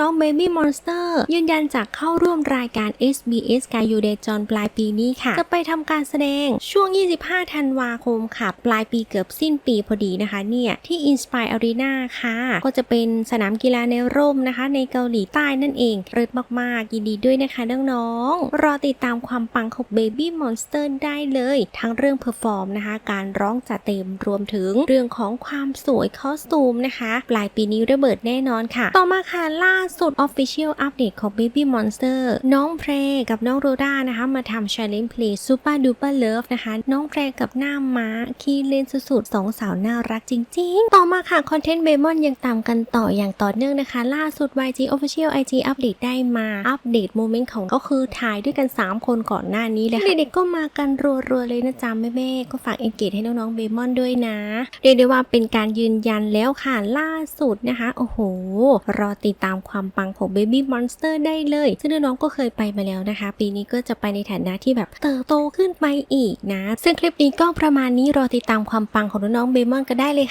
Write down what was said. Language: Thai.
น้อง Baby Monster ยืนยันจากเข้าร่วมรายการ SBS กายูเดจอนปลายปีนี้ค่ะ จะไปทำการแสดงช่วง 25 ธันวาคมค่ะ ปลายปีเกือบสิ้นปีพอดีนะคะเนี่ยที่ Inspire Arena ค่ะ ก็จะเป็นสนามกีฬาในร่มนะคะ ในเกาหลีใต้นั่นเองเริดมาก ๆ ยินดีด้วยนะคะน้องๆรอติดตามความปังของ Baby Monster ได้เลย ทั้งเรื่องเพอร์ฟอร์มนะคะ การร้องจัดเต็มรวมถึงเรื่องของความสวยคอสตูมนะคะ ปลายปีนี้ระเบิดแน่นอนค่ะ ต่อมาค่ะล่าสุด Official Update ของ Baby Monster น้องเพรกับน้องโรด้านะคะมาทำ Challenge Play Super Duper Love นะคะ น้องเพรกับหน้าม้าคีเล่นสุดๆสองสาวน่ารักจริงๆ ต่อมาค่ะคอนเทนต์เบมอนยังตามกันต่ออย่างต่อเนื่องนะคะ ล่าสุด YG Official IG Update ได้มาอัปเดตโมเมนต์ของก็คือถ่ายด้วยกัน 3 คนก่อนหน้านี้เลยเด็กๆก็มากันรัวๆเลยนะจ๊ะแม่ๆก็ฝากเอนเกจให้น้องๆเบมอนด้วยนะเรียกได้ว่าเป็นการยืนยันแล้วค่ะล่าสุดนะคะโอ้โหรอติดตามความความปังของ Baby Monster ได้เลย ซึ่งน้องๆก็เคยไปมาแล้วนะคะ ปีนี้ก็จะไปในฐานะที่แบบเติบโตขึ้นไปอีกนะ ซึ่งคลิปนี้ก็ประมาณนี้รอติดตามความปังของน้องๆเบมอนก็ได้เลยค่ะ